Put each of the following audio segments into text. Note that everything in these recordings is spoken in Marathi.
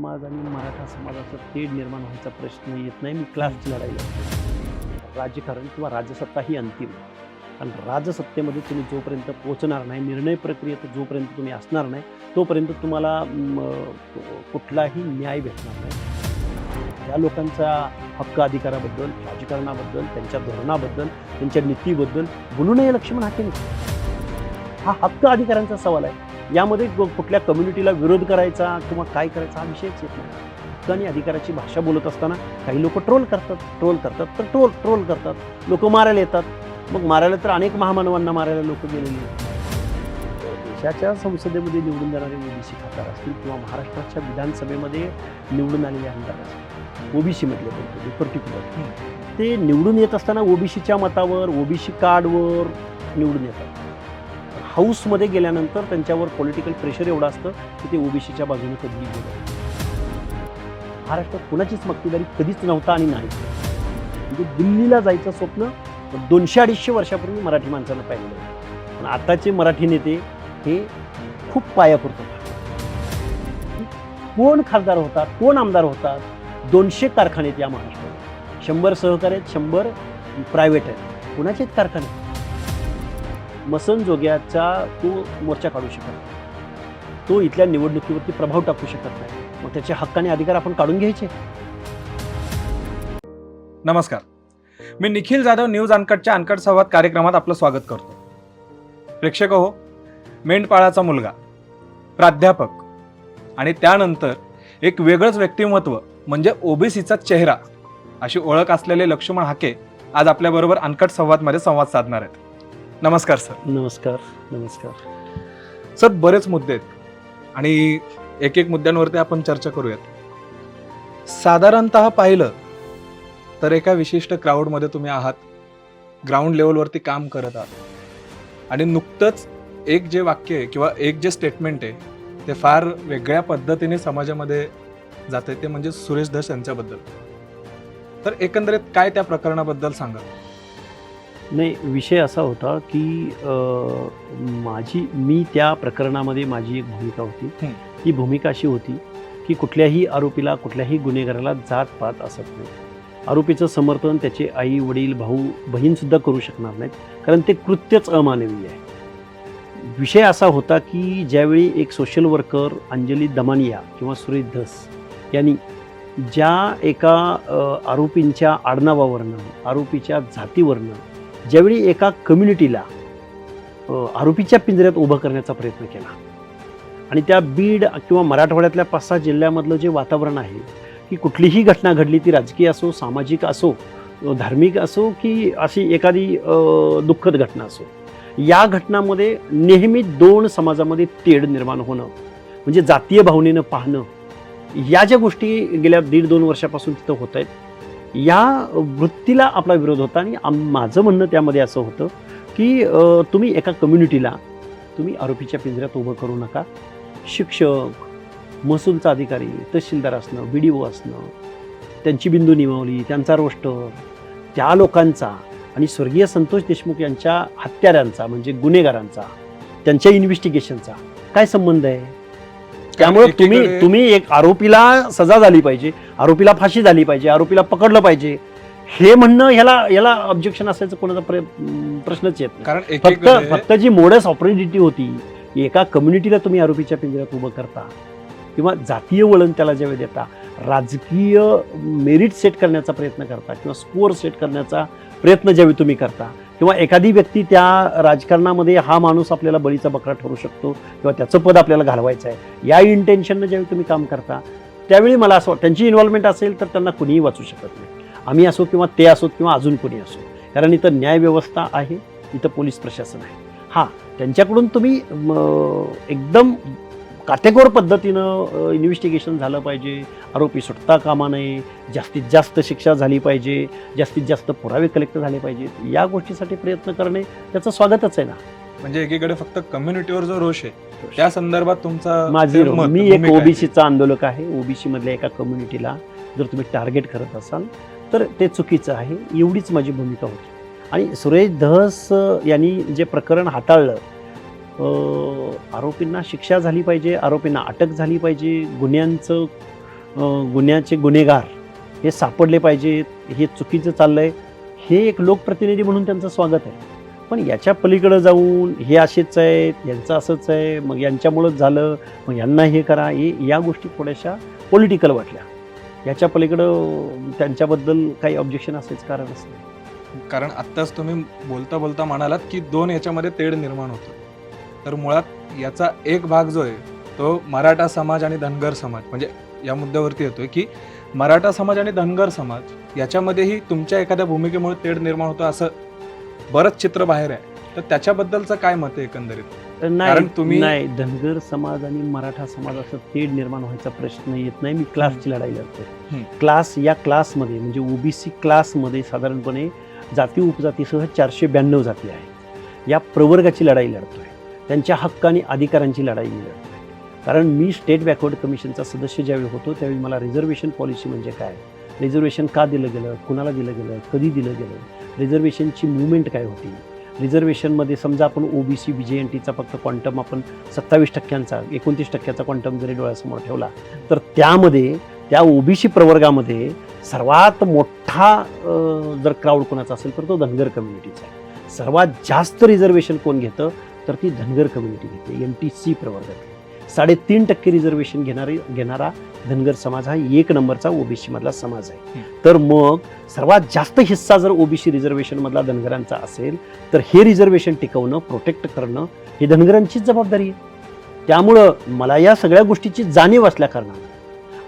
समाज आणि मराठा समाजाचं तेढ निर्माण व्हायचा प्रश्न येत नाही. मी क्लासची लढाई राजकारण किंवा राजसत्ता ही अंतिम. कारण राजसत्तेमध्ये तुम्ही जोपर्यंत पोहोचणार नाही निर्णय प्रक्रियेत जोपर्यंत तुम्ही असणार नाही तोपर्यंत तुम्हाला कुठलाही न्याय भेटणार नाही. या लोकांच्या हक्क अधिकाराबद्दल राजकारणाबद्दल त्यांच्या धोरणाबद्दल त्यांच्या नीतीबद्दल बोलू नये लक्ष्मण हाकेने. हा हक्क अधिकारांचा सवाल आहे. यामध्ये कुठल्या कम्युनिटीला विरोध करायचा किंवा काय करायचा हा विषयच येत नाही. हक्क आणि अधिकाराची भाषा बोलत असताना काही लोक ट्रोल करतात ट्रोल करतात तर ट्रोल ट्रोल करतात. लोक मारायला येतात. मग मारायला तर अनेक महामानवांना मारायला लोक गेलेली देशाच्या संसदेमध्ये निवडून जाणारे ओबीसी खासदार असतील किंवा महाराष्ट्राच्या विधानसभेमध्ये निवडून आलेले आमदार असतील. ओबीसीमधले बोलतो पर्टिक्युलर ते निवडून येत असताना ओबीसीच्या मतावर ओबीसी कार्डवर निवडून येतात. हाऊसमध्ये गेल्यानंतर त्यांच्यावर पॉलिटिकल प्रेशर एवढं असतं की ते ओबीसीच्या बाजूने कधीही गेलं महाराष्ट्रात कुणाचीच मक्तेदारी कधीच नव्हता आणि नाही. म्हणजे दिल्लीला जायचं स्वप्न दोनशे अडीचशे वर्षापूर्वी मराठी माणसानं पाहिलं पण आताचे मराठी नेते हे खूप पायापुरतं कोण खासदार होतात कोण आमदार होतात दोनशे कारखाने आहेत या महाराष्ट्रात. शंभर सहकारी आहेत शंभर प्रायव्हेट आहेत. कुणाचे आहेत कारखाने? मसन जोग्याचा तो मोर्चा काढू शकत नाही. तो इथल्या निवडणुकीवरती प्रभाव टाकू शकत नाही. मग त्याचे हक्क आणि अधिकार आपण काढून घ्यायचे? नमस्कार. मी निखिल जाधव न्यूज अनकटच्या अनकट संवाद कार्यक्रमात आपलं स्वागत करतो. प्रेक्षक हो मेंढपाळाचा मुलगा प्राध्यापक आणि त्यानंतर एक वेगळंच व्यक्तिमत्व म्हणजे ओबीसीचा चेहरा अशी ओळख असलेले लक्ष्मण हाके आज आपल्याबरोबर अनकट संवादमध्ये संवाद साधणार आहेत. नमस्कार सर. नमस्कार नमस्कार. सर बरेच मुद्दे आहेत आणि एक एक मुद्द्यांवरती आपण चर्चा करूयात. साधारणतः पाहिलं तर एका विशिष्ट क्राऊडमध्ये तुम्ही आहात ग्राउंड लेवलवरती काम करत आहात आणि नुकतंच एक जे वाक्य आहे किंवा एक जे स्टेटमेंट आहे ते फार वेगळ्या पद्धतीने समाजामध्ये जाते ते म्हणजे सुरेश धस यांच्याबद्दल. तर एकंदरीत काय त्या प्रकरणाबद्दल सांगा नाही विषय असा होता की माझी मी त्या प्रकरणामध्ये माझी एक भूमिका होती. ती भूमिका अशी होती की कुठल्याही आरोपीला कुठल्याही गुन्हेगाराला जात पात असत नाही. आरोपीचं समर्थन त्याचे आई वडील भाऊ बहीणसुद्धा करू शकणार नाहीत. कारण ते कृत्यच अमानवीय आहे. विषय असा होता की ज्यावेळी एक सोशल वर्कर अंजली दमानिया किंवा सुरेश धस यांनी ज्या एका आरोपींच्या आडनावावरनं आरोपीच्या जातीवरनं ज्यावेळी एका कम्युनिटीला आरोपीच्या पिंजऱ्यात उभं करण्याचा प्रयत्न केला. आणि त्या बीड किंवा मराठवाड्यातल्या पाच सहा जिल्ह्यामधलं जे वातावरण आहे की कुठलीही घटना घडली ती राजकीय असो सामाजिक असो धार्मिक असो की अशी एखादी दुःखद घटना असो या घटनामध्ये नेहमी दोन समाजामध्ये तेढ निर्माण होणं म्हणजे जातीय भावनेनं पाहणं या ज्या गोष्टी गेल्या दीड दोन वर्षापासून तिथं होत आहेत या वृत्तीला आपला विरोध होता आणि आम माझं म्हणणं त्यामध्ये असं होतं की तुम्ही एका कम्युनिटीला तुम्ही आरोपीच्या पिंजऱ्यात उभं करू नका. शिक्षक महसूलचा अधिकारी तहसीलदार असणं बी डी ओ असणं त्यांची बिंदू निमावली त्यांचा रोस्टर त्या लोकांचा आणि स्वर्गीय संतोष देशमुख यांच्या हत्यारांचा म्हणजे गुन्हेगारांचा त्यांच्या इन्व्हेस्टिगेशनचा काय संबंध आहे? त्यामुळे तुम्ही तुम्ही एक आरोपीला सजा झाली पाहिजे आरोपीला फाशी झाली पाहिजे आरोपीला पकडलं पाहिजे. हे म्हणणं ह्याला याला ऑब्जेक्शन असायचं कोणाचा प्रश्नच येत कारण फक्त फक्त जी मोडस ऑपरेटिव्हिटी होती एका कम्युनिटीला तुम्ही आरोपीच्या पिंजऱ्यात उभं करता किंवा जातीय वळण त्याला ज्यावेळी देता राजकीय मेरिट सेट करण्याचा प्रयत्न करता किंवा स्कोअर सेट करण्याचा प्रयत्न ज्यावेळी तुम्ही करता किंवा एखादी व्यक्ती त्या राजकारणामध्ये हा माणूस आपल्याला बळीचा बकरा ठरू शकतो किंवा त्याचं पद आपल्याला घालवायचं आहे या इंटेन्शननं ज्यावेळी तुम्ही काम करता त्यावेळी मला असं वाटतं त्यांची इन्व्हॉल्वमेंट असेल तर त्यांना कुणीही वाचू शकत नाही. आम्ही असो किंवा ते असोत किंवा अजून कोणी असो कारण इथं न्यायव्यवस्था आहे इथं पोलीस प्रशासन आहे. हां त्यांच्याकडून तुम्ही एकदम काटेकोर पद्धतीनं इन्व्हेस्टिगेशन झालं पाहिजे. आरोपी सुटता कामा नये. जास्तीत जास्त शिक्षा झाली पाहिजे. जास्तीत जास्त पुरावे कलेक्ट झाले पाहिजेत. या गोष्टीसाठी प्रयत्न करणे त्याचं स्वागतच आहे ना. म्हणजे एकीकडे फक्त कम्युनिटीवर जो रोष आहे त्या संदर्भात तुमचा माझी मी एक. ओबीसीचा आंदोलक आहे. ओबीसी मधल्या एका कम्युनिटीला जर तुम्ही टार्गेट करत असाल तर ते चुकीचं आहे. एवढीच माझी भूमिका होती. आणि सुरेश धस यांनी जे प्रकरण हाताळलं आरोपींना शिक्षा झाली पाहिजे आरोपींना अटक झाली पाहिजे गुन्ह्यांचं गुन्ह्याचे गुन्हेगार हे सापडले पाहिजेत हे चुकीचं चाललं आहे हे एक लोकप्रतिनिधी म्हणून त्यांचं स्वागत आहे. पण याच्या पलीकडं जाऊन हे असेच आहेत यांचं असंच आहे मग यांच्यामुळंच झालं मग यांना हे करा हे या गोष्टी थोड्याशा पॉलिटिकल वाटल्या. याच्या पलीकडं त्यांच्याबद्दल काही ऑब्जेक्शन असेच कारण असतं कारण आत्ताच तुम्ही बोलता बोलता म्हणालात की दोन याच्यामध्ये तेढ निर्माण होतं. तर मुळात याचा एक भाग जो आहे तो मराठा समाज आणि धनगर समाज म्हणजे या मुद्द्यावरती येतोय की मराठा समाज आणि धनगर समाज याच्यामध्येही तुमच्या एखाद्या भूमिकेमुळे तेढ निर्माण होतं असं बरंच चित्र बाहेर आहे. तर त्याच्याबद्दलचं काय मत आहे एकंदरीत? तर कारण तुम्ही- नाही धनगर समाज आणि मराठा समाज असं तेढ निर्माण व्हायचा प्रश्न येत नाही. मी क्लासची लढाई लढतोय. हम्म. क्लास या क्लासमध्ये म्हणजे ओबीसी क्लासमध्ये साधारणपणे जाती उपजातीसह चारशे ब्याण्णव जाती आहेत. या प्रवर्गाची लढाई लढतोय. त्यांच्या हक्क आणि अधिकारांची लढाई मी कारण मी स्टेट बॅकवर्ड कमिशनचा सदस्य ज्यावेळी होतो त्यावेळी मला रिझर्वेशन पॉलिसी म्हणजे काय? रिझर्वेशन का दिलं गेलं? कुणाला दिलं गेलं? कधी दिलं गेलं? रिझर्वेशनची मुवमेंट काय होती? रिझर्वेशनमध्ये समजा आपण ओबीसी बी जे एन टीचा फक्त क्वांटम आपण सत्तावीस टक्क्यांचा एकोणतीस टक्क्याचा क्वांटम जरी डोळ्यासमोर ठेवला तर त्यामध्ये त्या ओबीसी प्रवर्गामध्ये सर्वात मोठा जर क्राऊड कोणाचा असेल तर तो धनगर कम्युनिटीचा आहे. सर्वात जास्त रिझर्वेशन कोण घेतं? तर ती धनगर कम्युनिटी घेते एम टी सी प्रवर्गातली साडेतीन टक्के रिझर्वेशन घेणारी घेणारा धनगर समाज हा एक नंबरचा ओबीसी मधला समाज आहे. तर मग सर्वात जास्त हिस्सा जर ओबीसी रिझर्वेशन मधला धनगरांचा असेल तर हे रिझर्वेशन टिकवणं प्रोटेक्ट करणं ही धनगरांचीच जबाबदारी आहे. त्यामुळं मला या सगळ्या गोष्टीची जाणीव असल्या कारणानं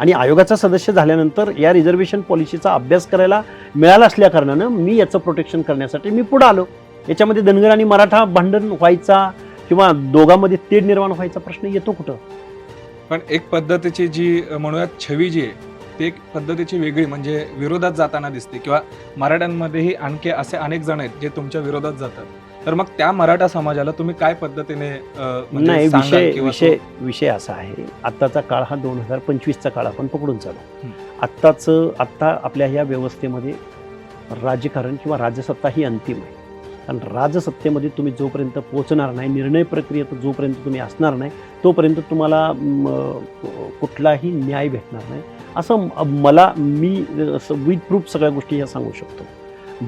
आणि आयोगाचा सदस्य झाल्यानंतर या रिझर्वेशन पॉलिसीचा अभ्यास करायला मिळाला असल्या कारणानं मी याचं प्रोटेक्शन करण्यासाठी मी पुढं आलो. याच्यामध्ये धनगर आणि मराठा भांडण व्हायचा किंवा दोघांमध्ये तेढ निर्माण व्हायचा प्रश्न येतो कुठं? पण एक पद्धतीची जी म्हणूयात छवी जी आहे ती एक पद्धतीची वेगळी म्हणजे विरोधात जाताना दिसते किंवा मराठ्यांमध्येही आणखी असे अनेक जण आहेत जे तुमच्या विरोधात जातात. तर मग त्या मराठा समाजाला तुम्ही काय पद्धतीने म्हणजे नाही विषय विषय विषय असा आहे. आत्ताचा काळ हा दोन हजार पंचवीसचा काळ आपण पकडून चालू. आत्ताचं आत्ता आपल्या ह्या व्यवस्थेमध्ये राजकारण किंवा राजसत्ता ही अंतिम आहे. कारण राजसत्तेमध्ये तुम्ही जोपर्यंत पोहोचणार नाही निर्णय प्रक्रियेत जोपर्यंत तुम्ही असणार नाही तोपर्यंत तुम्हाला कुठलाही न्याय भेटणार नाही. असं मला मी विथ प्रूफ सगळ्या गोष्टी ह्या सांगू शकतो.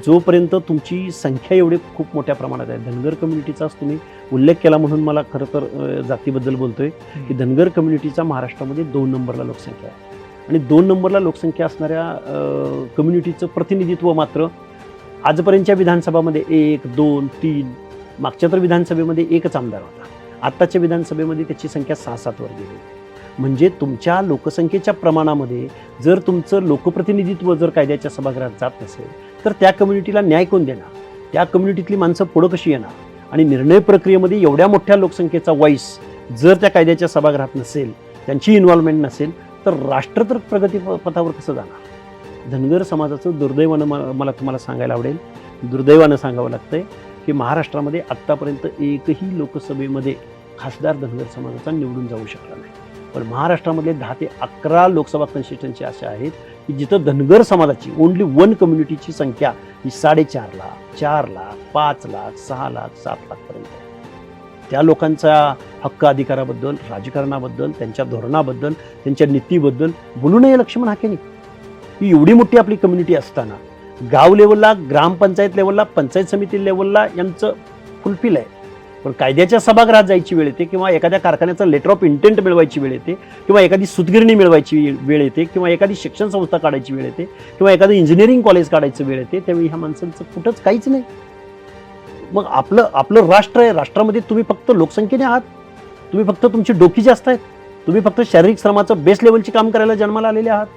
जोपर्यंत तुमची संख्या एवढी खूप मोठ्या प्रमाणात आहे धनगर कम्युनिटीचाच तुम्ही उल्लेख केला म्हणून मला खरं तर जातीबद्दल बोलतोय की धनगर कम्युनिटीचा महाराष्ट्रामध्ये दोन नंबरला लोकसंख्या आहे. आणि दोन नंबरला लोकसंख्या असणाऱ्या कम्युनिटीचं प्रतिनिधित्व मात्र आजपर्यंतच्या विधानसभामध्ये एक दोन तीन मागच्या तर विधानसभेमध्ये एकच आमदार होता. आत्ताच्या विधानसभेमध्ये त्याची संख्या सहा सातवर गेली. म्हणजे तुमच्या लोकसंख्येच्या प्रमाणामध्ये जर तुमचं लोकप्रतिनिधित्व जर कायद्याच्या सभागृहात जात नसेल तर त्या कम्युनिटीला न्याय कोण देणार? त्या कम्युनिटीतली माणसं पुढं कशी येणार? आणि निर्णय प्रक्रियेमध्ये एवढ्या मोठ्या लोकसंख्येचा वॉईस जर त्या कायद्याच्या सभागृहात नसेल त्यांची इन्व्हॉल्वमेंट नसेल तर राष्ट्र तर प्रगती पथावर कसं जाणार? धनगर समाजाचं दुर्दैवानं मला तुम्हाला सांगायला आवडेल. दुर्दैवानं सांगावं लागतंय की महाराष्ट्रामध्ये आत्तापर्यंत एकही लोकसभेमध्ये खासदार धनगर समाजाचा निवडून जाऊ शकला नाही. पण महाराष्ट्रामधले दहा ते अकरा लोकसभा कन्स्टिट्युन्सी अशा आहेत की जिथं धनगर समाजाची ओनली वन कम्युनिटीची संख्या ही साडेचार लाख चार लाख पाच लाख सहा लाख सात लाखपर्यंत आहे. त्या लोकांचा हक्क अधिकाराबद्दल राजकारणाबद्दल त्यांच्या धोरणाबद्दल त्यांच्या नीतीबद्दल बोलू नये लक्ष्मण हाकेनी. ही एवढी मोठी आपली कम्युनिटी असताना गाव लेवलला ग्रामपंचायत लेवलला पंचायत समिती लेवलला यांचं फुलफिल आहे. पण कायद्याच्या सभागृहात जायची वेळ येते किंवा एखाद्या कारखान्याचं लेटर ऑफ इंटेंट मिळवायची वेळ येते किंवा एखादी सुतगिरणी मिळवायची वेळ येते किंवा एखादी शिक्षण संस्था काढायची वेळ येते किंवा एखादं इंजिनिअरिंग कॉलेज काढायचं वेळ येते त्यावेळी ह्या माणसांचं कुठंच काहीच नाही. मग आपलं आपलं राष्ट्र आहे राष्ट्रामध्ये तुम्ही फक्त लोकसंख्येने आहात. तुम्ही फक्त तुमची डोकी जास्त आहेत. तुम्ही फक्त शारीरिक श्रमाचं बेस लेवलची काम करायला जन्माला आलेले आहात.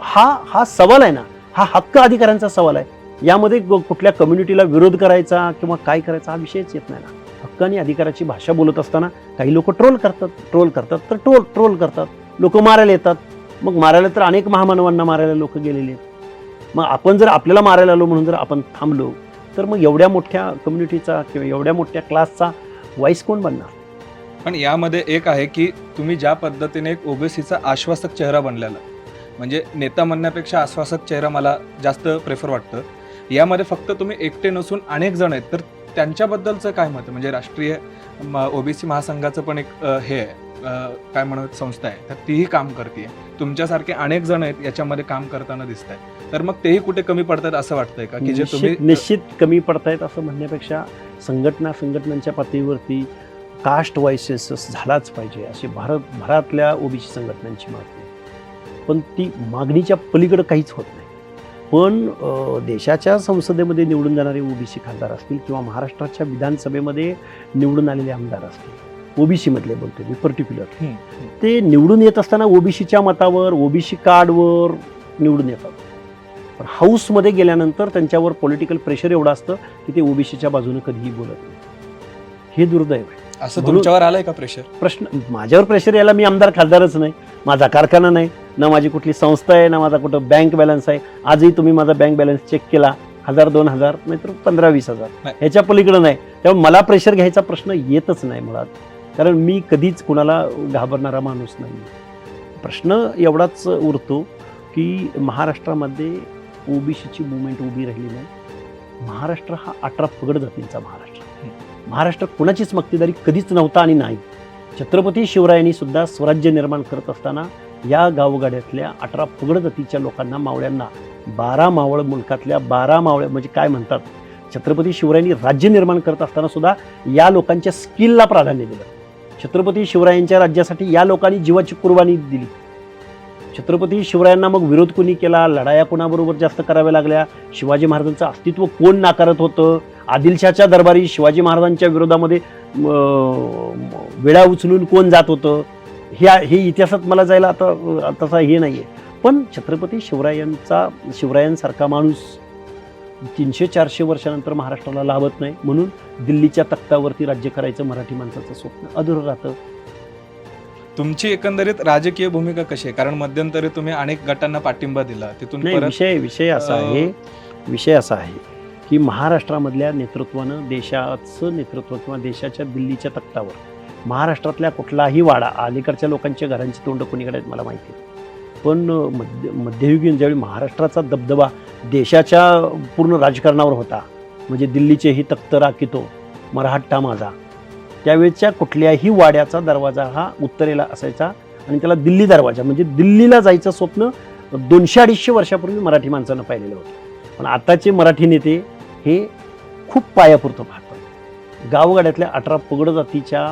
हा हा सवाल आहे ना हा हक्क अधिकाऱ्यांचा सवाल आहे. यामध्ये ग- कुठल्या कम्युनिटीला विरोध करायचा किंवा काय करायचा हा विषयच येत नाही ना. हक्क आणि अधिकाराची भाषा बोलत असताना काही लोक ट्रोल करतात ट्रोल करतात तर ट्रोल ट्रोल करतात. लोक मारायला येतात. मग मारायला तर अनेक महामानवांना मारायला लोक गेलेले आहेत. मग आपण जर आपल्याला मारायला आलो म्हणून जर आपण थांबलो तर मग एवढ्या मोठ्या कम्युनिटीचा किंवा एवढ्या मोठ्या क्लासचा वॉईस कोण बनणार? पण यामध्ये एक आहे की तुम्ही ज्या पद्धतीने एक ओबीसीचा आश्वासक चेहरा बनलेला म्हणजे नेता म्हणण्यापेक्षा आश्वासक चेहरा मला जास्त प्रेफर वाटतं. यामध्ये फक्त तुम्ही एकटे नसून अनेक जण आहेत तर त्यांच्याबद्दलचं काय मत आहे? म्हणजे राष्ट्रीय ओबीसी महासंघाचं पण एक हे आहे काय म्हणत संस्था आहे. तर तीही काम करते तुमच्यासारखे अनेक जण आहेत याच्यामध्ये काम करताना दिसत आहेत तर मग तेही कुठे कमी पडतात असं वाटतंय का? की जे तुम्ही निश्चित कमी पडतायत असं म्हणण्यापेक्षा संघटना संघटनांच्या पातळीवरती कास्ट वाईज सेन्सस झालाच पाहिजे अशी भारत भरातल्या ओबीसी संघटनांची मागणी. आहे. पण ती मागणीच्या पलीकडं काहीच होत नाही. पण देशाच्या संसदेमध्ये निवडून जाणारे ओबीसी खासदार असतील किंवा महाराष्ट्राच्या विधानसभेमध्ये निवडून आलेले आमदार असतील ओबीसी मधले बोलतो मी पर्टिक्युलर. ते निवडून येत असताना ओबीसीच्या मतावर ओबीसी कार्डवर निवडून येतात. पण हाऊसमध्ये गेल्यानंतर त्यांच्यावर पॉलिटिकल प्रेशर एवढं असतं की ते ओबीसीच्या बाजूने कधीही बोलत नाही. हे दुर्दैव आहे. असं तुमच्यावर आलंय का प्रेशर प्रश्न माझ्यावर प्रेशर यायला मी आमदार खासदारच नाही माझा कारखाना नाही ना माझी कुठली संस्था आहे ना माझा कुठं बँक बॅलन्स आहे. आजही तुम्ही माझा बँक बॅलन्स चेक केला हजार दोन हजार नाहीतर पंधरा वीस हजार. ह्याच्या पलीकडं नाही. त्यामुळे मला प्रेशर घ्यायचा प्रश्न येतच नाही मुळात. कारण मी कधीच कुणाला घाबरणारा माणूस नाही प्रश्न एवढाच उरतो की महाराष्ट्रामध्ये ओबीसीची मुवमेंट उभी राहिली नाही. महाराष्ट्र हा अठरा पगड जातींचा महाराष्ट्र महाराष्ट्र कुणाचीच मक्तेदारी कधीच नव्हता आणि नाही. छत्रपती शिवरायांनी सुद्धा स्वराज्य निर्माण करत असताना या गावगाड्यातल्या अठरा फुगड जातीच्या लोकांना मावळ्यांना बारा मावळ मुलकातल्या बारा मावळ्या म्हणजे काय म्हणतात? छत्रपती शिवरायांनी राज्य निर्माण करत असताना सुद्धा या लोकांच्या स्किलला प्राधान्य दिलं. छत्रपती शिवरायांच्या राज्यासाठी या लोकांनी जीवाची कुर्बानी दिली. छत्रपती शिवरायांना मग विरोध कोणी केला? लढाया कोणाबरोबर जास्त कराव्या लागल्या? शिवाजी महाराजांचं अस्तित्व कोण नाकारत होतं? आदिलशाच्या दरबारी शिवाजी महाराजांच्या विरोधामध्ये वेळा उचलून कोण जात होतं? हे हे इतिहासात मला जायला आता तसा हे नाही आहे पण छत्रपती शिवरायांचा शिवरायांसारखा माणूस तीनशे चारशे वर्षानंतर महाराष्ट्राला लाभत नाही. म्हणून दिल्लीच्या तख्तावरती राज्य करायचं मराठी माणसाचं स्वप्न अधुरं राहतं. तुमची एकंदरीत राजकीय भूमिका कशी आहे? कारण मध्यंतरी तुम्ही अनेक गटांना पाठिंबा दिला. तिथून विषय विषय असा आहे विषय असा आहे की महाराष्ट्रामधल्या नेतृत्वानं देशाचं नेतृत्व किंवा देशाच्या दिल्लीच्या तख्तावर महाराष्ट्रातल्या कुठलाही वाडा अलीकडच्या लोकांच्या घरांची तोंड कोणीकडे आहेत मला माहिती आहे पण मध्य मध्ययुगीन ज्यावेळी महाराष्ट्राचा दबदबा देशाच्या पूर्ण राजकारणावर होता म्हणजे दिल्लीचेही तख्त राखितो मराठा माझा त्यावेळेच्या कुठल्याही वाड्याचा दरवाजा हा उत्तरेला असायचा आणि त्याला दिल्ली दरवाजा म्हणजे दिल्लीला जायचं स्वप्न दोनशे अडीचशे वर्षापूर्वी मराठी माणसानं पाहिलेलं होतं. पण आताचे मराठी नेते हे खूप पायापुरतं पाहतात गावगाड्यातल्या अठरा पगड जातीच्या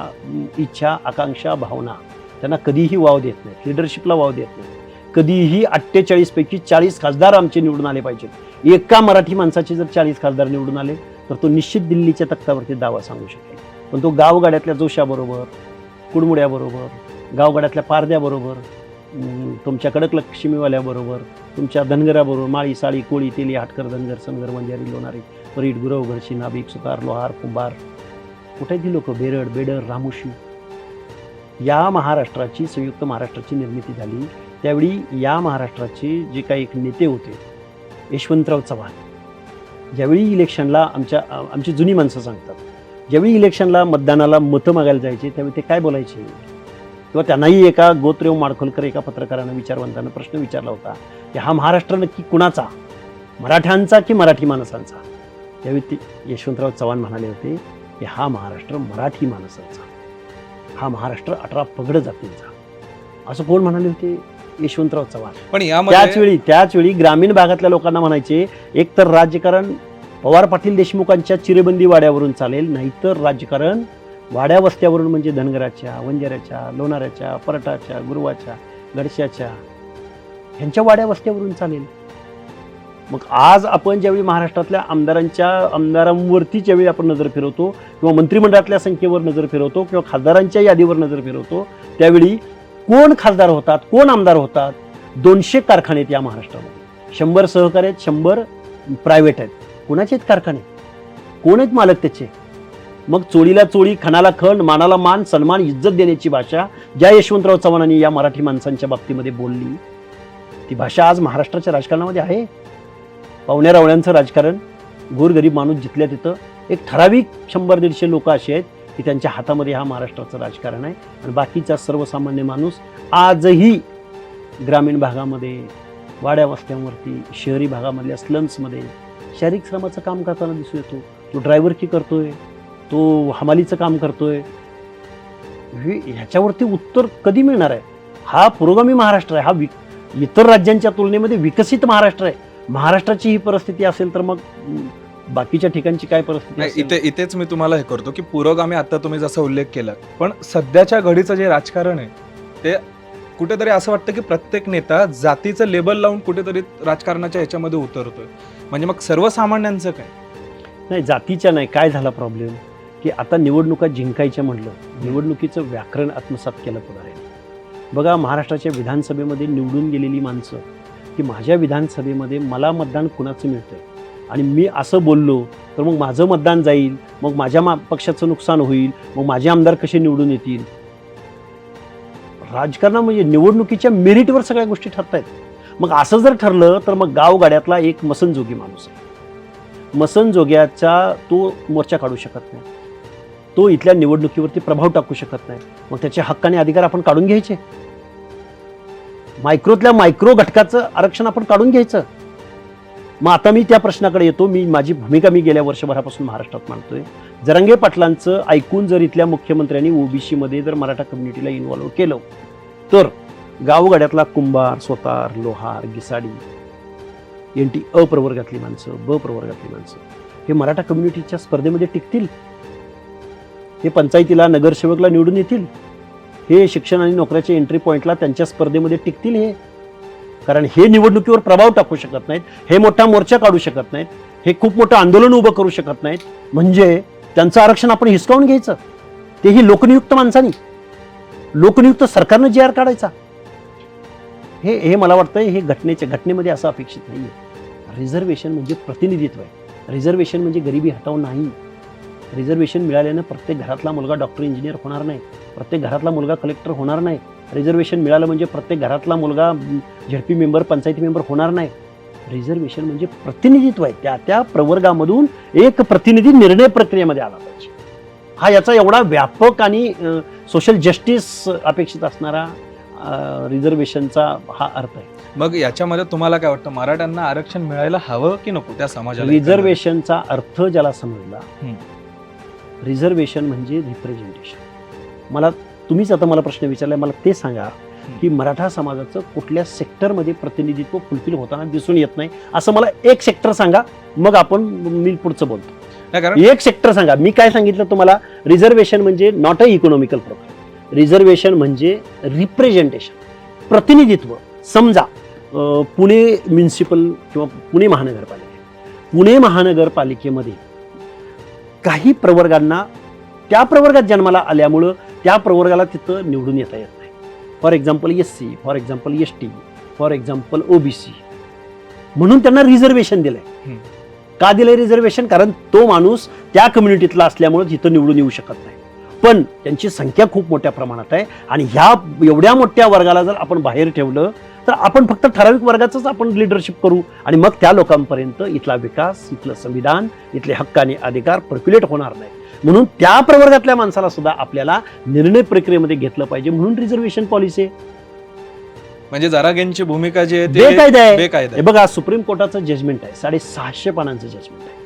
इच्छा आकांक्षा भावना त्यांना कधीही वाव देत नाहीत. लिडरशिपला वाव देत नाही कधीही अठ्ठेचाळीसपैकी चाळीस खासदार आमचे निवडून आले पाहिजेत. एका मराठी माणसाचे जर चाळीस खासदार निवडून आले तर तो निश्चित दिल्लीच्या तख्तावरती दावा सांगू शकेल. पण तो गावगाड्यातल्या जोशाबरोबर कुडमुड्याबरोबर गावगाड्यातल्या पारद्याबरोबर तुमच्या कडक लक्ष्मीवाल्याबरोबर तुमच्या धनगराबरोबर माळी साळी कोळी तेली हाटकर धनगर सनगर वंजारी लोणारी परीट गुरव घरशी नाभिक सुतार लोहार कुंभार कुठे ती लोक बेरड बेडर रामोशी या महाराष्ट्राची संयुक्त महाराष्ट्राची निर्मिती झाली. त्यावेळी या महाराष्ट्राचे जे काही एक नेते होते यशवंतराव चव्हाण ज्यावेळी इलेक्शनला आमच्या आमची जुनी माणसं सांगतात ज्यावेळी इलेक्शनला मतदानाला मतं मागायला जायचे त्यावेळी ते काय बोलायचे? किंवा त्यांनाही एका गोत्रेव माडखोलकर एका पत्रकारानं विचारवंतानं प्रश्न विचारला होता की हा महाराष्ट्र नक्की कुणाचा? मराठ्यांचा की मराठी माणसांचा? त्यावेळी ते यशवंतराव चव्हाण म्हणाले होते की हा महाराष्ट्र मराठी माणसांचा हा महाराष्ट्र अठरा पगड जातींचा. असं कोण म्हणाले होते? यशवंतराव चव्हाण. पण त्याच वेळी त्याच वेळी ग्रामीण भागातल्या लोकांना म्हणायचे एक तर राजकारण पवार पाटील देशमुखांच्या चिरेबंदी वाड्यावरून चालेल नाहीतर राजकारण वाड्या वस्त्यावरून म्हणजे धनगराच्या वंजाऱ्याच्या लोणाऱ्याच्या परटाच्या गुरुवाच्या गडशाच्या ह्यांच्या वाड्या वस्त्यावरून चालेल. मग आज आपण ज्यावेळी महाराष्ट्रातल्या आमदारांच्या आमदारांवरती ज्यावेळी आपण नजर फिरवतो किंवा मंत्रिमंडळातल्या संख्येवर नजर फिरवतो किंवा खासदारांच्या यादीवर नजर फिरवतो त्यावेळी कोण खासदार होतात कोण आमदार होतात दोनशे कारखाने आहेत या महाराष्ट्रामध्ये. शंभर सहकारी आहेत शंभर प्रायव्हेट आहेत. कोणाचे आहेत कारखाने? कोण आहेत मालक त्याचे? मग चोळीला चोळी खणाला खण मानाला मान सन्मान इज्जत देण्याची भाषा ज्या यशवंतराव चव्हाणांनी या मराठी माणसांच्या बाबतीमध्ये बोलली ती भाषा आज महाराष्ट्राच्या राजकारणामध्ये आहे. पाहुण्या रावळ्यांचं राजकारण. गोरगरीब माणूस जिथल्या तिथं. एक ठराविक शंभर दीडशे लोक असे आहेत की त्यांच्या हातामध्ये हा महाराष्ट्राचं राजकारण आहे. आणि बाकीचा सर्वसामान्य माणूस आजही ग्रामीण भागामध्ये वाड्या वस्त्यांवरती शहरी भागामधल्या स्लम्समध्ये शारीरिक श्रमाचं काम करताना दिसून येतो. तो ड्रायव्हर की करतोय? तो हमालीचं काम करतोय? हे- ह्याच्यावरती उत्तर कधी मिळणार आहे? हा पुरोगामी महाराष्ट्र आहे. हा वि इतर राज्यांच्या तुलनेमध्ये विकसित महाराष्ट्र आहे. महाराष्ट्राची ही परिस्थिती असेल तर मग बाकीच्या ठिकाणची काय परिस्थिती? इथे इथेच मी तुम्हाला हे करतो की पुरोगामी आता तुम्ही जसा उल्लेख केला पण सध्याच्या घडीचं जे राजकारण आहे ते कुठेतरी असं वाटतं की प्रत्येक नेता जातीचं लेबल लावून कुठेतरी राजकारणाच्या ह्याच्यामध्ये उतरतोय. म्हणजे मग सर्वसामान्यांचं काय? नाही जातीच्या नाही काय झाला प्रॉब्लेम की आता निवडणुका जिंकायच्या म्हटलं निवडणुकीचं व्याकरण आत्मसात केलं पुढाऱ्यांनी. बघा महाराष्ट्राच्या विधानसभेमध्ये निवडून गेलेली माणसं की माझ्या विधानसभेमध्ये मला मतदान कुणाचं मिळतंय? आणि मी असं बोललो तर मग माझं मतदान जाईल मग माझ्या मा पक्षाचं नुकसान होईल मग माझे आमदार कसे निवडून येतील? राजकारण म्हणजे निवडणुकीच्या मेरिटवर सगळ्या गोष्टी ठरत आहेत मग असं जर ठरलं तर मग गावगाड्यातला एक मसनजोगी माणूस आहे. मसनजोग्याचा तो मोर्चा काढू शकत नाही. तो इथल्या निवडणुकीवरती प्रभाव टाकू शकत नाही. मग त्याचे हक्काने अधिकार आपण काढून घ्यायचे? मायक्रोतल्या मायक्रो घटकाचं आरक्षण आपण काढून घ्यायचं. मग आता मी त्या प्रश्नाकडे येतो. मी माझी भूमिका मी गेल्या वर्षभरापासून महाराष्ट्रात मांडतोय. जरंगे पाटलांचं ऐकून जर इथल्या मुख्यमंत्र्यांनी ओबीसीमध्ये जर मराठा कम्युनिटीला इन्व्हॉल्व्ह केलं तर गावगाड्यातला कुंभार सोतार लोहार गिसाडी एन टी अ प्रवर्गातली माणसं ब प्रवर्गातली माणसं हे मराठा कम्युनिटीच्या स्पर्धेमध्ये टिकतील. हे पंचायतीला नगरसेवकला निवडून येतील. हे शिक्षण आणि नोकऱ्याच्या एंट्री पॉईंटला त्यांच्या स्पर्धेमध्ये टिकतील हे. कारण हे निवडणुकीवर प्रभाव टाकू शकत नाहीत हे मोठा मोर्चा काढू शकत नाहीत हे खूप मोठं आंदोलन उभं करू शकत नाहीत. म्हणजे त्यांचं आरक्षण आपण हिसकावून घ्यायचं. तेही लोकनियुक्त माणसानी. लोकनियुक्त सरकारनं जी आर काढायचा. हे हे मला वाटतं हे घटनेच्या घटनेमध्ये असं अपेक्षित नाही आहे रिझर्वेशन म्हणजे प्रतिनिधित्व आहे. रिझर्वेशन म्हणजे गरिबी हटाव नाही. रिझर्वेशन मिळाल्यानं प्रत्येक घरातला मुलगा डॉक्टर इंजिनियर होणार नाही. प्रत्येक घरातला मुलगा कलेक्टर होणार नाही. रिझर्वेशन मिळालं म्हणजे प्रत्येक घरातला मुलगा झेडपी मेंबर पंचायती मेंबर होणार नाही. रिझर्वेशन म्हणजे प्रतिनिधित्व आहे. त्या त्या प्रवर्गामधून एक प्रतिनिधी निर्णय प्रक्रियेमध्ये आला पाहिजे. हा याचा एवढा व्यापक आणि सोशल जस्टिस अपेक्षित असणारा रिझर्वेशनचा हा अर्थ आहे. मग याच्यामध्ये तुम्हाला काय वाटतं मराठ्यांना आरक्षण मिळायला हवं की नको त्या समाजाला? रिझर्वेशनचा अर्थ ज्याला समजला. रिझर्वेशन म्हणजे रिप्रेझेंटेशन. मला तुम्हीच आता मला प्रश्न विचारलाय मला ते सांगा की मराठा समाजाचं कुठल्या सेक्टरमध्ये प्रतिनिधित्व फुलफिल होताना दिसून येत नाही? असं मला एक सेक्टर सांगा मग आपण मी पुढचं बोलतो. एक सेक्टर सांगा. मी काय सांगितलं तुम्हाला? रिझर्वेशन म्हणजे not a economical program reservation म्हणजे रिप्रेझेंटेशन. प्रतिनिधित्व. समजा पुणे म्युन्सिपल किंवा पुणे महानगरपालिका. पुणे महानगरपालिकेमध्ये काही प्रवर्गांना त्या प्रवर्गात जन्माला आल्यामुळं त्या प्रवर्गाला तिथं निवडून येता येत नाही. For example S C for example S T for example OBC म्हणून त्यांना रिझर्वेशन दिलंय. का दिलंय रिझर्वेशन कारण तो माणूस त्या कम्युनिटीतला असल्यामुळे तिथं निवडून येऊ शकत नाही. पण त्यांची संख्या खूप मोठ्या प्रमाणात आहे आणि ह्या एवढ्या मोठ्या वर्गाला जर आपण बाहेर ठेवलं तर आपण फक्त ठराविक वर्गाचंच आपण लिडरशिप करू आणि मग त्या लोकांपर्यंत इथला विकास इथलं संविधान इथले हक्क आणि अधिकार पर्क्युलेट होणार नाही. म्हणून त्या प्रवर्गातल्या माणसाला सुद्धा आपल्याला निर्णय प्रक्रियेमध्ये घेतलं पाहिजे म्हणून रिझर्वेशन पॉलिसी आहे. म्हणजे जरागेंची भूमिका जी आहे बेकायदा आहे. बेकायदा बघा सुप्रीम कोर्टाचं जजमेंट आहे. साडेसहाशे पानांचं जजमेंट आहे.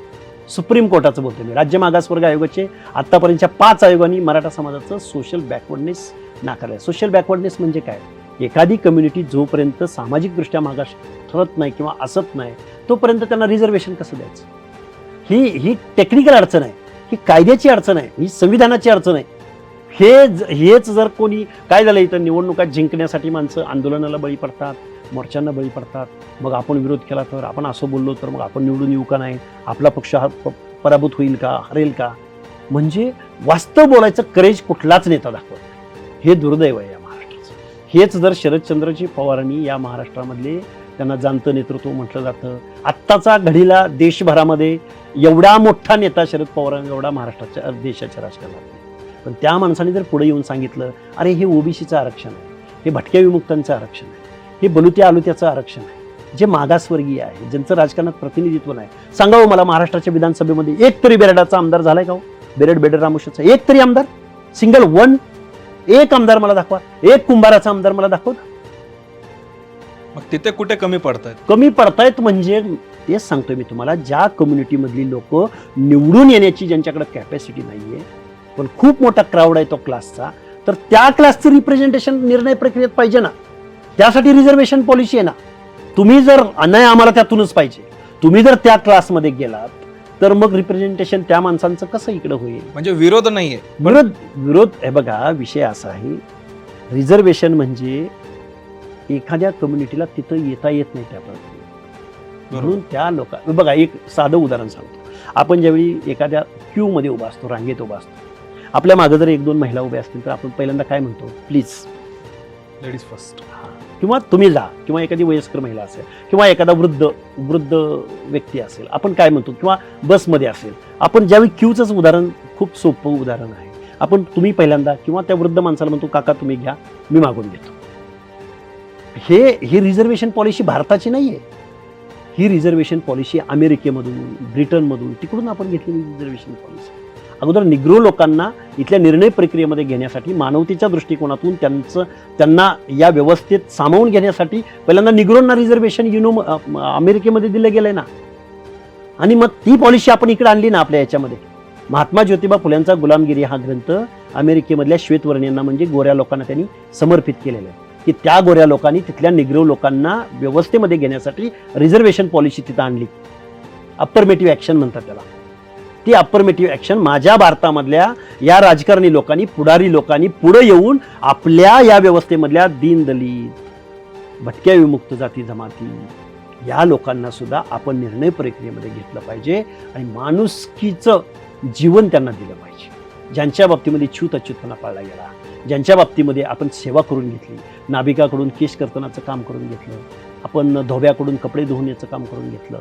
सुप्रीम कोर्टाचं बोलतो मी. राज्य मागासवर्ग आयोगाचे आतापर्यंतच्या पाच आयोगांनी मराठा समाजाचं सोशल बॅकवर्डनेस नाकारलं सोशल बॅकवर्डनेस म्हणजे काय? एखादी कम्युनिटी जोपर्यंत सामाजिकदृष्ट्या मागास ठरत नाही किंवा असत नाही तोपर्यंत त्यांना रिझर्वेशन कसं द्यायचं? ही ही टेक्निकल अडचण आहे ही कायद्याची अडचण आहे ही संविधानाची अडचण आहे. हे ज- हेच जर कोणी काय झालं इथं निवडणुका जिंकण्यासाठी माणसं आंदोलनाला बळी पडतात मोर्चांना बळी पडतात. मग आपण विरोध केला तर आपण असं बोललो तर मग आपण निवडून येऊ का नाही? आपला पक्ष हा पराभूत होईल का? हरेल का? म्हणजे वास्तव बोलायचं करेज कुठलाच नेता दाखवत हे दुर्दैव आहे. हेच जर शरदचंद्रजी पवारांनी या महाराष्ट्रामधले त्यांना जाणतं नेतृत्व म्हटलं जातं. आत्ताचा घडीला देशभरामध्ये एवढा मोठा नेता शरद पवारांनी एवढा महाराष्ट्राच्या देशाच्या राजकारणात पण त्या माणसाने जर पुढे येऊन सांगितलं अरे हे ओबीसीचं आरक्षण आहे हे भटक्या विमुक्तांचं आरक्षण आहे हे बलुत्या आलुत्याचं आरक्षण आहे जे मागासवर्गीय आहे ज्यांचं राजकारणात प्रतिनिधित्व नाही. सांगावं मला महाराष्ट्राच्या विधानसभेमध्ये एक तरी बेरडाचा आमदार झालाय का हो? बेरड बेडर रामोशाचा एक तरी आमदार? सिंगल वन एक आमदार मला दाखवा. एक कुंभाराचा आमदार मला दाखवा. मग तिथे कुठे कमी पडतायत? कमी पडतायत म्हणजे तेच सांगतोय मी तुम्हाला ज्या कम्युनिटीमधली लोक निवडून येण्याची ज्यांच्याकडे कॅपॅसिटी नाहीये पण खूप मोठा क्राऊड आहे तो क्लासचा तर त्या क्लासचं रिप्रेझेंटेशन निर्णय प्रक्रियेत पाहिजे ना. त्यासाठी रिझर्वेशन पॉलिसी आहे ना. तुम्ही जर नाही आम्हाला त्यातूनच पाहिजे. तुम्ही जर त्या क्लासमध्ये गेलात तर मग रिप्रेझेंटेशन त्या माणसांचं कसं इकडं होईल? म्हणजे विरोध नाहीये. विरोध विरोध हे बघा विषय असा आहे. रिझर्वेशन म्हणजे एखाद्या कम्युनिटीला तिथं येता येत नाही त्या म्हणून त्या लोक बघा एक साधं उदाहरण सांगतो. आपण ज्यावेळी एखाद्या क्यू मध्ये उभा असतो रांगेत उभा असतो. आपल्या मागे जर एक दोन महिला उभ्या असतील तर आपण पहिल्यांदा काय म्हणतो? प्लीज लेडीज फर्स्ट किंवा तुम्ही जा किंवा एखादी वयस्कर महिला असेल किंवा एखादा वृद्ध वृद्ध व्यक्ती असेल आपण काय म्हणतो किंवा बसमध्ये असेल आपण ज्यावेळी क्यूचंच उदाहरण खूप सोपं उदाहरण आहे. आपण तुम्ही पहिल्यांदा किंवा त्या वृद्ध माणसाला म्हणतो काका तुम्ही घ्या मी मागून घेतो. हे ही रिझर्वेशन पॉलिसी भारताची नाही आहे ही रिझर्वेशन पॉलिसी अमेरिकेमधून ब्रिटनमधून तिकडून आपण घेतलेली रिझर्वेशन पॉलिसी. अगोदर निग्रो लोकांना इथल्या निर्णय प्रक्रियेमध्ये घेण्यासाठी मानवतेच्या दृष्टिकोनातून त्यांचं त्यांना या व्यवस्थेत सामावून घेण्यासाठी पहिल्यांदा निग्रोंना रिझर्वेशन युनो अमेरिकेमध्ये दिलं गेलंय ना. आणि मग ती पॉलिसी आपण इकडे आणली ना आपल्या याच्यामध्ये. महात्मा ज्योतिबा फुल्यांचा गुलामगिरी हा ग्रंथ अमेरिकेमधल्या श्वेतवर्णीयांना म्हणजे गोऱ्या लोकांना त्यांनी समर्पित केलेला आहे. की त्या गोऱ्या लोकांनी तिथल्या निग्रो लोकांना व्यवस्थेमध्ये घेण्यासाठी रिझर्वेशन पॉलिसी तिथं आणली. अप्परमेटिव्ह ॲक्शन म्हणतात त्याला. ती अपरमेटिव्ह ॲक्शन माझ्या भारतामधल्या या राजकारणी लोकांनी पुढारी लोकांनी पुढे येऊन आपल्या या व्यवस्थेमधल्या दीनदलित भटक्या विमुक्त जाती जमाती या लोकांना सुद्धा आपण निर्णय प्रक्रियेमध्ये घेतलं पाहिजे आणि माणुसकीचं जीवन त्यांना दिलं पाहिजे. ज्यांच्या बाबतीमध्ये छूत अच्युतपणा पाळला गेला ज्यांच्या बाबतीमध्ये आपण सेवा करून घेतली नाभिकाकडून केश कर्तनाचं काम करून घेतलं आपण धोब्याकडून कपडे धुवण्याचं काम करून घेतलं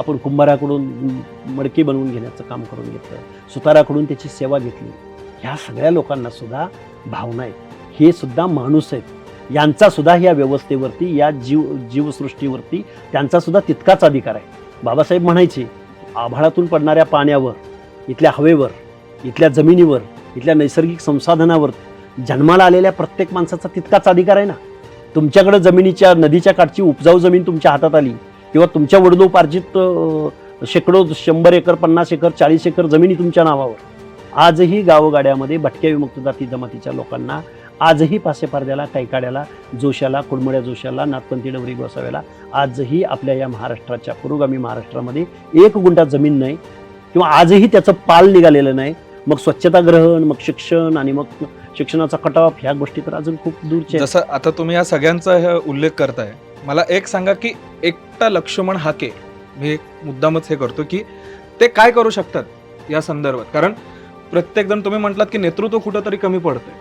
आपण कुंभाराकडून मडके बनवून घेण्याचं काम करून घेतलं. सुताराकडून त्याची सेवा घेतली. ह्या सगळ्या लोकांना सुद्धा भावना आहेत. हे सुद्धा माणूस आहेत. यांचा सुद्धा या व्यवस्थेवरती या जीव जीवसृष्टीवरती त्यांचा सुद्धा तितकाच अधिकार आहे. बाबासाहेब म्हणायचे आभाळातून पडणाऱ्या पाण्यावर इथल्या हवेवर इथल्या जमिनीवर इथल्या नैसर्गिक संसाधनावर जन्माला आलेल्या प्रत्येक माणसाचा तितकाच अधिकार आहे ना? तुमच्याकडं जमिनीच्या नदीच्या काठची उपजाऊ जमीन तुमच्या हातात आली. किंवा तुमच्या वडलोपार्जित शेकडो शंभर एकर पन्नास एकर चाळीस एकर जमिनी तुमच्या नावावर. आजही गावगाड्यामध्ये भटक्या विमुक्त जाती जमातीच्या लोकांना आजही पासेपारद्याला कैकाड्याला जोशाला कुडमड्या जोशाला नाथपंथी डवरी गोसाव्याला आजही आपल्या या महाराष्ट्राच्या पुरोगामी महाराष्ट्रामध्ये एक गुंठा जमीन नाही किंवा आजही त्याचं पाल निघालेलं नाही. मग स्वच्छताग्रहण मग शिक्षण आणि मग शिक्षणाचा कटाव ह्या गोष्टी तर अजून खूप दूरच्या जसं आता तुम्ही या सगळ्यांचा हे उल्लेख करताय मला एक सांगा की एकटा लक्ष्मण हाके मी एक मुद्दामच हे करतो की ते काय करू शकतात या संदर्भात? कारण प्रत्येक जण तुम्ही म्हटलात की नेतृत्व कुठंतरी कमी पडतंय.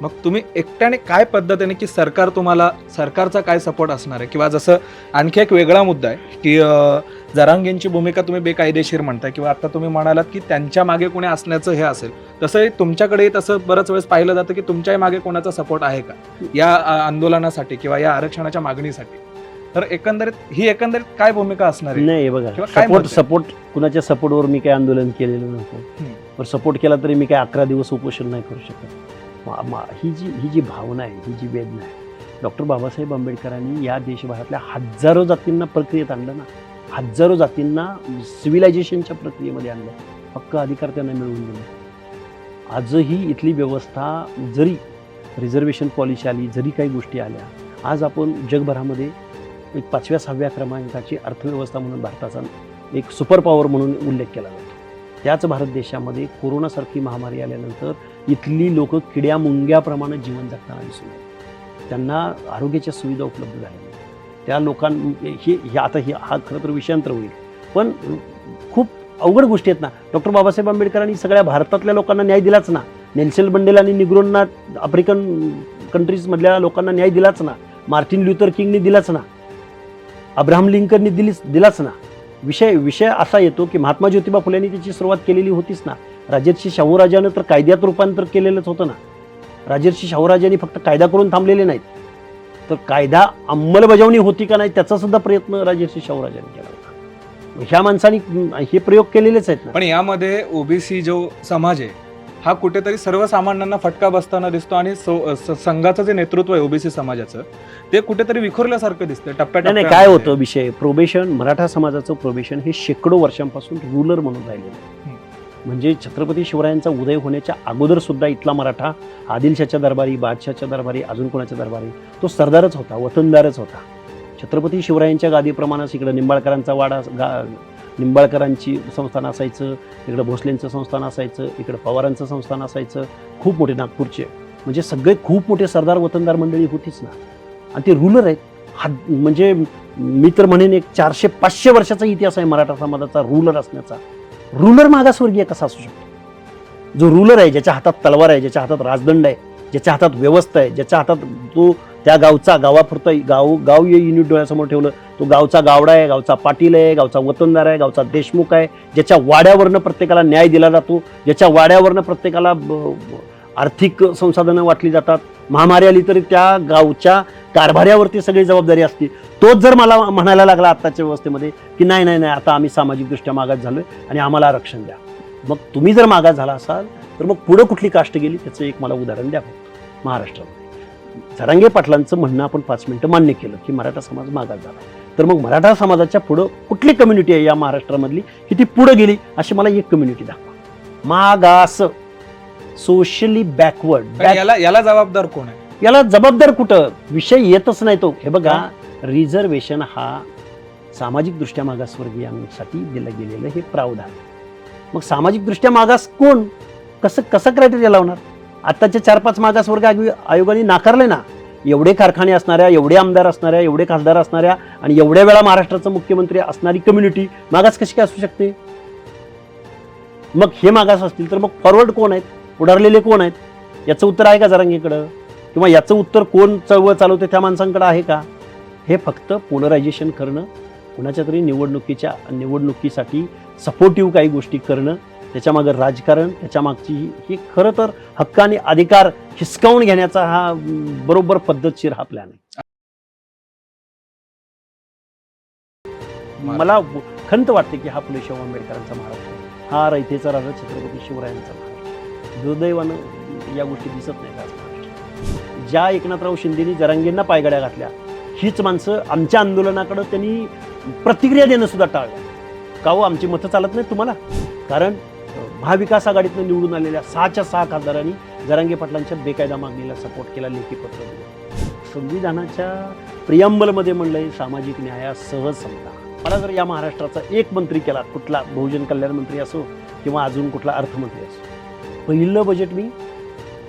मग तुम्ही एकट्याने काय पद्धतीने की सरकार तुम्हाला सरकारचा काय सपोर्ट असणार आहे? किंवा जसं आणखी एक वेगळा मुद्दा आहे की जरांगेंची भूमिका तुम्ही बेकायदेशीर म्हणताय किंवा आता तुम्ही म्हणालात की त्यांच्या मागे कोणी असण्याचं हे असेल तसं तुमच्याकडे तसं बऱ्याच वेळेस पाहिलं जातं की तुमच्याही मागे कोणाचा सपोर्ट आहे का? या आंदोलनासाठी किंवा या आरक्षणाच्या मागणीसाठी. तर एकंदरीत ही एकंदरीत काय भूमिका असणार नाही हे बघा काय सपोर्ट? सपोर्ट कुणाच्या सपोर्टवर मी काही आंदोलन केलेलं नव्हतं. पण सपोर्ट केला तरी मी काय अकरा दिवस उपोषण नाही करू शकत. ही जी ही जी भावना आहे ही जी वेदना आहे डॉक्टर बाबासाहेब आंबेडकरांनी या देशभरातल्या हजारो जातींना प्रक्रियेत आणलं ना. हजारो जातींना सिव्हिलायझेशनच्या प्रक्रियेमध्ये आणलं हक्क अधिकार त्यांना मिळवून दिले आजही इथली व्यवस्था जरी रिझर्वेशन पॉलिसी आली जरी काही गोष्टी आल्या आज आपण जगभरामध्ये एक पाचव्या सहाव्या क्रमांकाची अर्थव्यवस्था म्हणून भारताचा एक सुपर पॉवर म्हणून उल्लेख केला जातो. त्याच भारत देशामध्ये कोरोनासारखी महामारी आल्यानंतर इथली लोक किड्या मुंग्याप्रमाणे जीवन जगताना दिसून त्यांना आरोग्याच्या सुविधा उपलब्ध झाल्या. त्या लोकां हे हे आता हे हा खरं तर विषयांतर होईल. पण खूप अवघड गोष्टी आहेत ना. डॉक्टर बाबासाहेब आंबेडकरांनी सगळ्या भारतातल्या लोकांना न्याय दिलाच ना. नेल्सेल बंडेल आणि निग्रोंना आफ्रिकन कंट्रीजमधल्या लोकांना न्याय दिलाच ना. मार्टिन ल्युथर किंगनी दिलाच ना. अब्राहम लिंकननी दिलीच दिलाच ना. विषय विषय असा येतो की महात्मा ज्योतिबा फुलेंनी त्याची सुरुवात केलेली होतीच ना. राजर्षी शाहूराजानं तर कायद्यात रूपांतर केलेलंच होतं ना. राजर्षी शाहूराजांनी फक्त कायदा करून थांबलेले नाहीत. तर कायदा अंमलबजावणी होती का नाही त्याचा सुद्धा प्रयत्न राजर्षी शाहूराजांनी केला होता. ह्या माणसांनी हे प्रयोग केलेलेच आहेत पण यामध्ये ओबीसी जो समाज आहे हा कुठेतरी सर्वसामान्यांना फटका बसताना दिसतो आणि संघाचं जे नेतृत्व आहे ओबीसी समाजाचं ते कुठेतरी विखुरल्यासारखं दिसतं टप्प्या नाही नाही काय होतं विषय प्रोबेशन मराठा समाजाचं प्रोबेशन हे शेकडो वर्षांपासून रुलर म्हणून राहिलेलं आहे. म्हणजे छत्रपती शिवरायांचा उदय होण्याच्या अगोदर सुद्धा इथला मराठा आदिलशाच्या दरबारी बादशाच्या दरबारी अजून कोणाच्या दरबारी तो सरदारच होता वतनदारच होता. छत्रपती शिवरायांच्या गादीप्रमाणेच इकडं निंबाळकरांचा वाडा गा निंबाळकरांची संस्थान असायचं इकडं भोसलेंचं संस्थान असायचं इकडं पवारांचं संस्थान असायचं खूप मोठे नागपूरचे. म्हणजे सगळे खूप मोठे सरदार वतनदार मंडळी होतीच ना. आणि ते रुलर आहेत. हा म्हणजे मी तर म्हणेन एक चारशे पाचशे वर्षाचा इतिहास आहे मराठा समाजाचा रुलर असण्याचा. रुलर मागासवर्गीय कसा असू शकतो. जो रुलर आहे ज्याच्या हातात तलवार आहे ज्याच्या हातात राजदंड आहे ज्याच्या हातात व्यवस्था आहे ज्याच्या हातात तो त्या गावचा गावापुरता गाव गाव या युनिट डोळ्यासमोर ठेवलं तो गावचा गावडा आहे गावचा पाटील आहे गावचा वतनदार आहे गावचा देशमुख आहे ज्याच्या वाड्यावरनं प्रत्येकाला न्याय दिला जातो ज्याच्या वाड्यावरनं प्रत्येकाला ब- आर्थिक संसाधनं वाटली जातात. महामारी आली तरी त्या गावच्या कारभाऱ्यावरती सगळी जबाबदारी असते. तोच जर मला म्हणायला लागला आत्ताच्या व्यवस्थेमध्ये की नाही नाही नाही आता आम्ही सामाजिकदृष्ट्या मागास झालोय आणि आम्हाला आरक्षण द्या. मग तुम्ही जर मागास झाला असाल तर मग पुढं कुठली काष्ट गेली त्याचं एक मला उदाहरण द्या महाराष्ट्रामध्ये. जरांगे पाटलांचं म्हणणं आपण पाच मिनटं मान्य केलं की मराठा समाज मागास झाला. तर मग मराठा समाजाच्या पुढं कुठली कम्युनिटी आहे या महाराष्ट्रामधली की ती पुढं गेली अशी मला एक कम्युनिटी दाखवा. मागास. सोशली बॅकवर्ड पण याला याला जबाबदार कोण आहे? याला जबाबदार कुठं? विषय येतच नाही तो. हे बघा रिझर्वेशन हा सामाजिकदृष्ट्या मागासवर्गीयांसाठी दिलं गेलेलं हे प्रावधान मग सामाजिकदृष्ट्या मागास कोण? कसं कसं क्रायटेरिया लावणार? आत्ताच्या चार पाच मागासवर्ग आयोग- आयोगाने नाकारले ना एवढे कारखाने असणाऱ्या एवढे आमदार असणाऱ्या एवढे खासदार असणाऱ्या आणि एवढ्या वेळा महाराष्ट्राचा मुख्यमंत्री असणारी कम्युनिटी मागास कशी काय असू शकते? मग हे मागास असतील तर मग फॉरवर्ड कोण आहेत? उडारलेले कोण आहेत? याचं उत्तर आहे का जरांगीकडं? किंवा याचं उत्तर कोण चळवळ चालवते त्या माणसांकडे आहे का? हे फक्त पोलरायझेशन करणं कुणाच्या तरी निवडणुकीच्या निवडणुकीसाठी सपोर्टिव्ह काही गोष्टी करणं त्याच्यामागं राजकारण त्याच्यामागची ही- ही खरं तर हक्क आणि अधिकार हिसकावून घेण्याचा हा बरोबर पद्धतशीर हा प्लॅन आहे. मला खंत वाटते की हा फुले शाहू आंबेडकरांचा महाराष्ट्र. हा रयतेचा राजा छत्रपती शिवरायांचा. दुर्दैवानं या गोष्टी दिसत नाहीत आज. ज्या एकनाथराव शिंदेनी जरांगींना पायगड्या घातल्या हीच माणसं आमच्या आंदोलनाकडं त्यांनी प्रतिक्रिया देणं सुद्धा टाळलं. का हो आमची मतं चालत नाहीत तुम्हाला? कारण महाविकास आघाडीतनं निवडून आलेल्या सहाच्या सहा खासदारांनी जरांगे पाटलांच्या बेकायदा मागणीला सपोर्ट केला लेखी पत्र दिलं. संविधानाच्या प्रियांबलमध्ये म्हणलंय सामाजिक न्यायासह समजा. मला जर या महाराष्ट्राचा एक मंत्री केला कुठला बहुजन कल्याण मंत्री असो किंवा अजून कुठला अर्थमंत्री असो पहिलं बजेट मी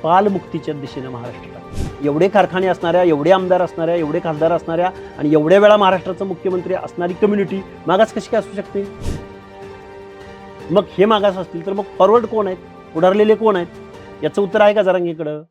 पालमुक्तीच्या दिशेने महाराष्ट्राला. एवढे कारखाने असणाऱ्या एवढे आमदार असणाऱ्या एवढे खासदार असणाऱ्या आणि एवढ्या वेळा महाराष्ट्राचं मुख्यमंत्री असणारी कम्युनिटी मागास कशी काय असू शकते? मग हे मागास असतील तर मग फॉरवर्ड कोण आहेत? उडारलेले कोण आहेत? याचं उत्तर आहे का जरांगीकडं?